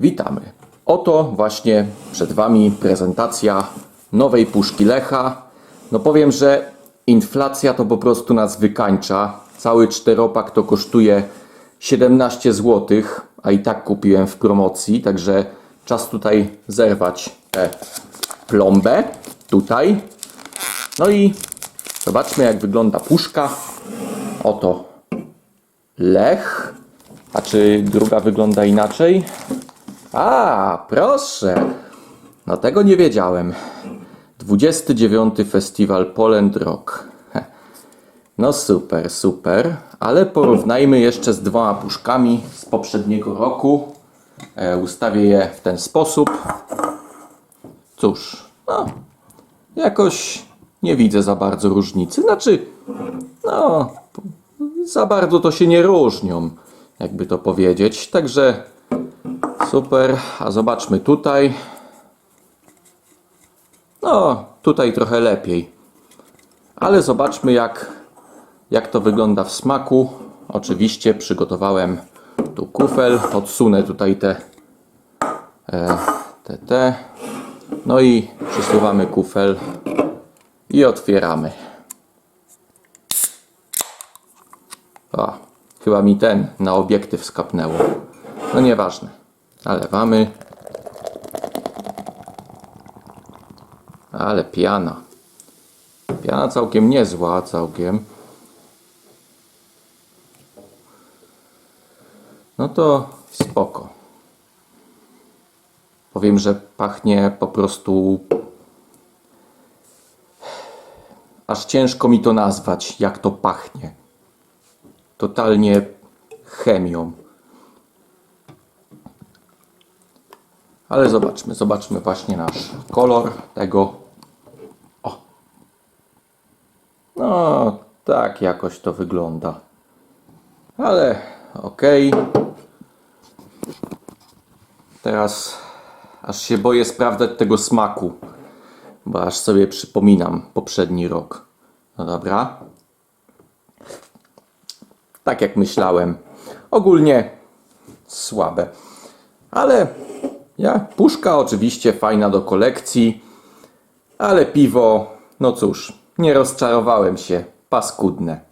Witamy. Oto właśnie przed Wami prezentacja nowej puszki Lecha. No powiem, że inflacja to po prostu nas wykańcza. Cały czteropak to kosztuje 17 zł, a i tak kupiłem w promocji, także czas tutaj zerwać tę plombę. Tutaj. No i zobaczmy jak wygląda puszka. Oto Lech. A czy druga wygląda inaczej? A, proszę. No tego nie wiedziałem. 29. Festiwal Poland Rock. No super, super. Ale porównajmy jeszcze z dwoma puszkami z poprzedniego roku. E, ustawię je w ten sposób. Cóż, no, jakoś nie widzę za bardzo różnicy. Znaczy, no, za bardzo to się nie różnią, jakby to powiedzieć. Także super. A zobaczmy tutaj. No, tutaj trochę lepiej. Ale zobaczmy, jak, jak to wygląda w smaku. Oczywiście przygotowałem tu kufel. Odsunę tutaj te, e, te, te. No i przesuwamy kufel i otwieramy. O, chyba mi ten na obiektyw skapnęło. No nieważne. Nalewamy. Ale piana. Piana całkiem niezła, całkiem. No to spoko. Powiem, że pachnie po prostu. Aż ciężko mi to nazwać, jak to pachnie. Totalnie chemią. Ale zobaczmy, zobaczmy właśnie nasz kolor tego. O. No, tak jakoś to wygląda. Ale okej. Teraz aż się boję sprawdzać tego smaku, bo aż sobie przypominam poprzedni rok. No dobra. Tak jak myślałem. Ogólnie słabe. Ale ja, puszka oczywiście fajna do kolekcji, ale piwo, no cóż, nie rozczarowałem się, paskudne.